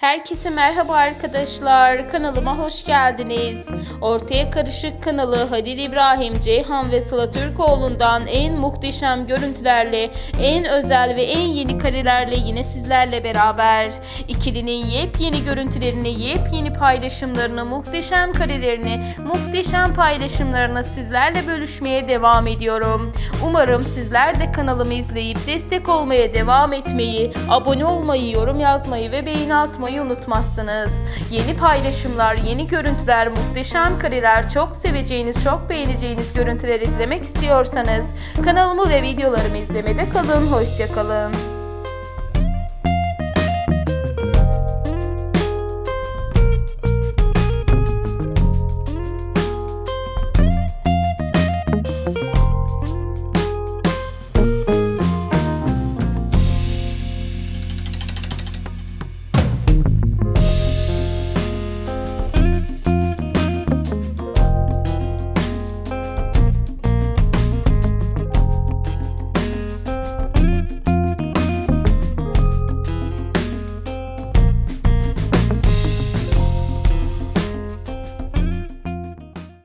Herkese merhaba arkadaşlar. Kanalıma hoş geldiniz. Ortaya Karışık kanalı Halil İbrahim, Ceyhan ve Sıla Türkoğlu'ndan en muhteşem görüntülerle, en özel ve en yeni karelerle yine sizlerle beraber. İkilinin yepyeni görüntülerini, yepyeni paylaşımlarını, muhteşem karelerini, muhteşem paylaşımlarını sizlerle bölüşmeye devam ediyorum. Umarım sizler de kanalımı izleyip destek olmaya devam etmeyi, abone olmayı, yorum yazmayı ve beğeni atmayı unutmazsınız. Yeni paylaşımlar, yeni görüntüler, muhteşem kareler, çok seveceğiniz, çok beğeneceğiniz görüntüler izlemek istiyorsanız kanalımı ve videolarımı izlemede kalın. Hoşçakalın.